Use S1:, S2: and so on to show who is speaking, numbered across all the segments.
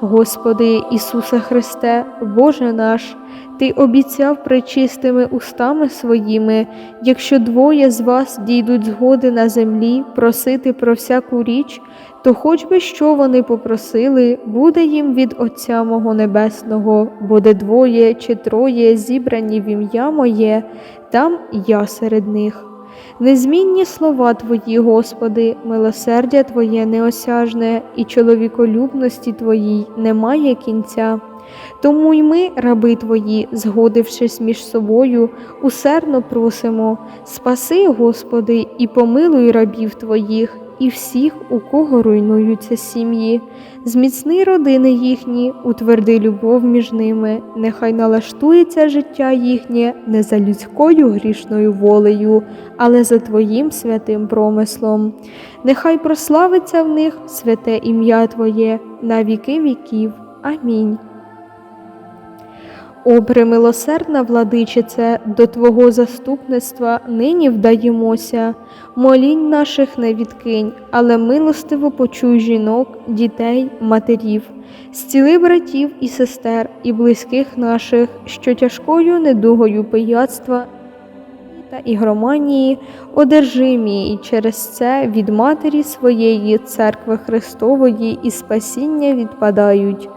S1: Господи Ісусе Христе, Боже наш, Ти обіцяв пречистими устами своїми, якщо двоє з вас дійдуть згоди на землі просити про всяку річ, то хоч би що вони попросили, буде їм від Отця мого Небесного, бо де двоє чи троє зібрані в ім'я моє, там я серед них. Незмінні слова Твої, Господи, милосердя Твоє неосяжне, і чоловіколюбності Твоїй немає кінця. Тому й ми, раби Твої, згодившись між собою, усердно просимо, спаси, Господи, і помилуй рабів Твоїх, і всіх, у кого руйнуються сім'ї, зміцни родини їхні, утверди любов між ними, нехай налаштується життя їхнє не за людською грішною волею, але за Твоїм святим промислом. Нехай прославиться в них святе ім'я Твоє на віки віків. Амінь. О, премилосердна владичице, до Твого заступництва нині вдаємося, молінь наших не відкинь, але милостиво почуй жінок, дітей, матерів, зціли братів і сестер, і близьких наших, що тяжкою недугою пияцтва та ігроманії одержимі, і через це від Матері своєї церкви Христової і спасіння відпадають.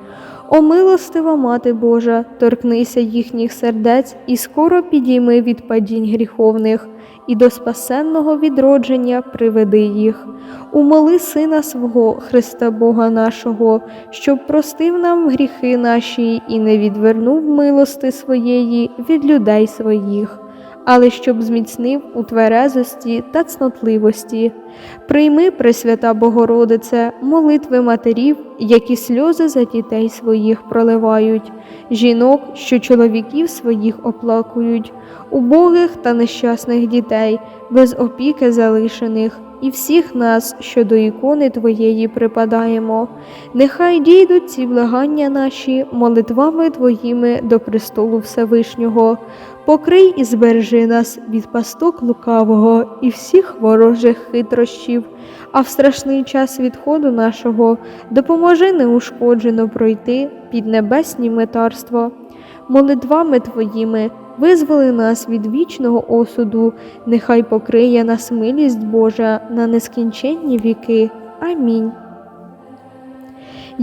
S1: О милостива Мати Божа, торкнися їхніх сердець і скоро підійми від падінь гріховних, і до спасенного відродження приведи їх. Умоли Сина свого, Христа Бога нашого, щоб простив нам гріхи наші і не відвернув милости своєї від людей своїх але щоб зміцнив у тверезості та цнотливості. Прийми, Пресвята Богородице, молитви матерів, які сльози за дітей своїх проливають, жінок, що чоловіків своїх оплакують, убогих та нещасних дітей, без опіки залишених. І всіх нас, що до ікони Твоєї припадаємо, нехай дійдуть ці благання наші молитвами Твоїми до престолу Всевишнього, покрий і збережи нас від пасток лукавого і всіх ворожих хитрощів, а в страшний час відходу нашого допоможи неушкоджено пройти під небесні метарства. Молитвами Твоїми визволи нас від вічного осуду, нехай покриє нас милість Божа на нескінченні віки. Амінь.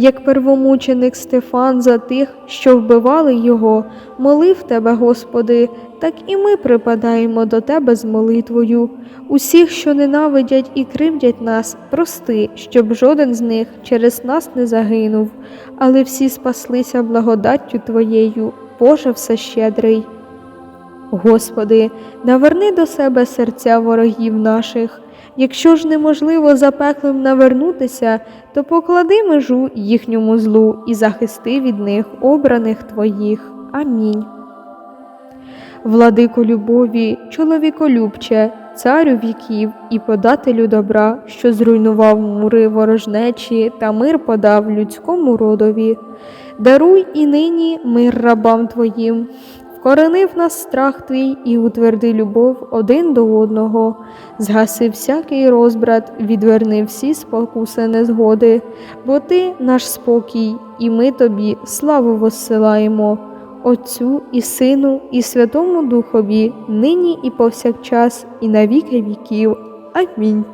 S1: Як первомученик Стефан за тих, що вбивали його, молив Тебе, Господи, так і ми припадаємо до Тебе з молитвою. Усіх, що ненавидять і кривдять нас, прости, щоб жоден з них через нас не загинув, але всі спаслися благодаттю Твоєю, Боже всещедрий. Господи, наверни до себе серця ворогів наших. Якщо ж неможливо запеклим навернутися, то поклади межу їхньому злу і захисти від них обраних Твоїх. Амінь. Владико любові, чоловіколюбче, царю віків і подателю добра, що зруйнував мури ворожнечі та мир подав людському родові. Даруй і нині мир рабам Твоїм, вкоренив нас страх твій і утверди любов один до одного, згаси всякий розбрат, відверни всі спокуси незгоди, бо ти наш спокій, і ми тобі славу воссилаємо. Отцю і Сину, і Святому Духові, нині і повсякчас, і на віки віків. Амінь.